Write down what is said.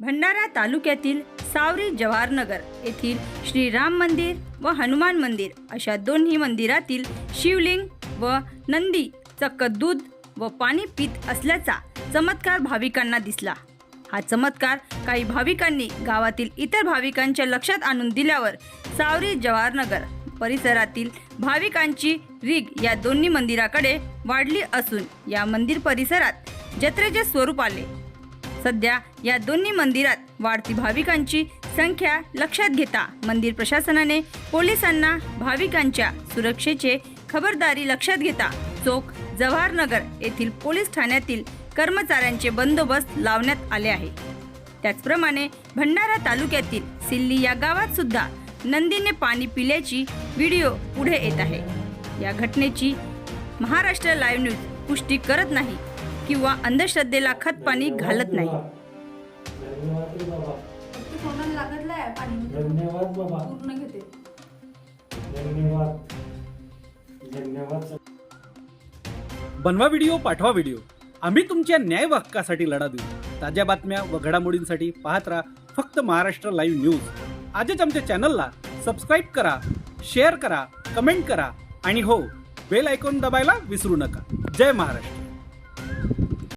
भंडारा तालुक्यातील सावरी जवाहरनगर येथील श्रीराम मंदिर व हनुमान मंदिर अशा दोन्ही मंदिरातील शिवलिंग व नंदी चक्क दूध व पाणी पित असल्याचा चमत्कार भाविकांना दिसला. हा चमत्कार काही भाविकांनी गावातील इतर भाविकांच्या लक्षात आणून दिल्यावर सावरी जवाहरनगर परिसरातील भाविकांची रीग या दोन्ही मंदिराकडे वाढली असून या मंदिर परिसरात जत्रेचे स्वरूप आले. सध्या या दोन्ही मंदिरात वाढती भाविकांची संख्या लक्षात घेता मंदिर प्रशासनाने पोलिसांना भाविकांच्या सुरक्षेचे खबरदारी लक्षात घेता चोख जवाहरनगर येथील पोलीस ठाण्यातील कर्मचाऱ्यांचे बंदोबस्त लावण्यात आले आहे. त्याचप्रमाणे भंडारा तालुक्यातील सिल्ली या गावात सुद्धा नंदीने पाणी पिल्याची व्हिडिओ पुढे येत आहे. या घटनेची महाराष्ट्र लाईव्ह न्यूज पुष्टी करत नाही. किंवा अंधश्रद्धेला खतपाणी घालत नाही. बनवा व्हिडिओ पाठवा व्हिडिओ. आम्ही तुमच्या न्याय हक्कासाठी लढा देऊ. ताज्या बातम्या व घडामोडींसाठी पाहत राहा फक्त महाराष्ट्र लाईव्ह न्यूज. आजच आमच्या चॅनलला सबस्क्राईब करा शेअर करा कमेंट करा आणि हो बेल ऐकून दबायला विसरू नका. जय महाराष्ट्र.